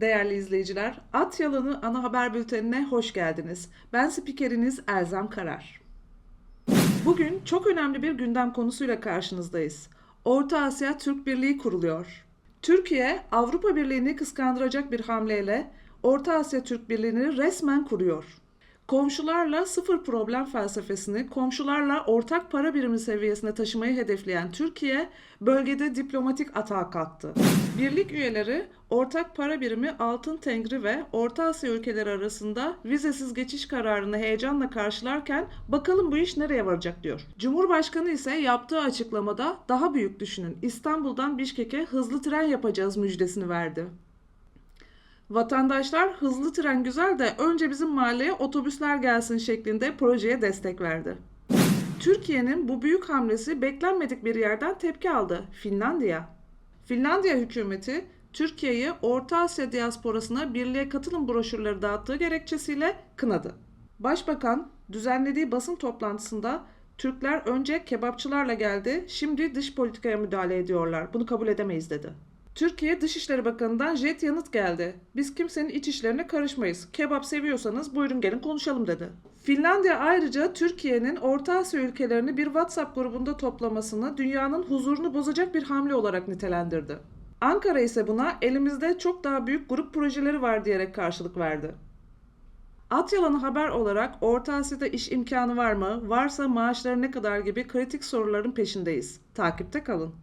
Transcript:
Değerli izleyiciler, At Yalanı ana haber bültenine hoş geldiniz. Ben spikeriniz Elzem Karar. Bugün çok önemli bir gündem konusuyla karşınızdayız. Orta Asya Türk Birliği kuruluyor. Türkiye, Avrupa Birliği'ni kıskandıracak bir hamleyle Orta Asya Türk Birliği'ni resmen kuruyor. Komşularla sıfır problem felsefesini komşularla ortak para birimi seviyesine taşımayı hedefleyen Türkiye, bölgede diplomatik atağa kalktı. Birlik üyeleri ortak para birimi altın tengri ve Orta Asya ülkeleri arasında vizesiz geçiş kararını heyecanla karşılarken bakalım bu iş nereye varacak diyor. Cumhurbaşkanı ise yaptığı açıklamada daha büyük düşünün İstanbul'dan Bişkek'e hızlı tren yapacağız müjdesini verdi. Vatandaşlar hızlı tren güzel de önce bizim mahalleye otobüsler gelsin şeklinde projeye destek verdi. Türkiye'nin bu büyük hamlesi beklenmedik bir yerden tepki aldı. Finlandiya. Finlandiya hükümeti Türkiye'yi Orta Asya diasporasına birliğe katılım broşürleri dağıttığı gerekçesiyle kınadı. Başbakan düzenlediği basın toplantısında Türkler önce kebapçılarla geldi, şimdi dış politikaya müdahale ediyorlar. Bunu kabul edemeyiz dedi. Türkiye Dışişleri Bakanı'ndan jet yanıt geldi. Biz kimsenin iç işlerine karışmayız. Kebap seviyorsanız buyurun gelin konuşalım dedi. Finlandiya ayrıca Türkiye'nin Orta Asya ülkelerini bir WhatsApp grubunda toplamasını dünyanın huzurunu bozacak bir hamle olarak nitelendirdi. Ankara ise buna elimizde çok daha büyük grup projeleri var diyerek karşılık verdi. At yalanı haber olarak Orta Asya'da iş imkanı var mı? Varsa maaşları ne kadar gibi kritik soruların peşindeyiz. Takipte kalın.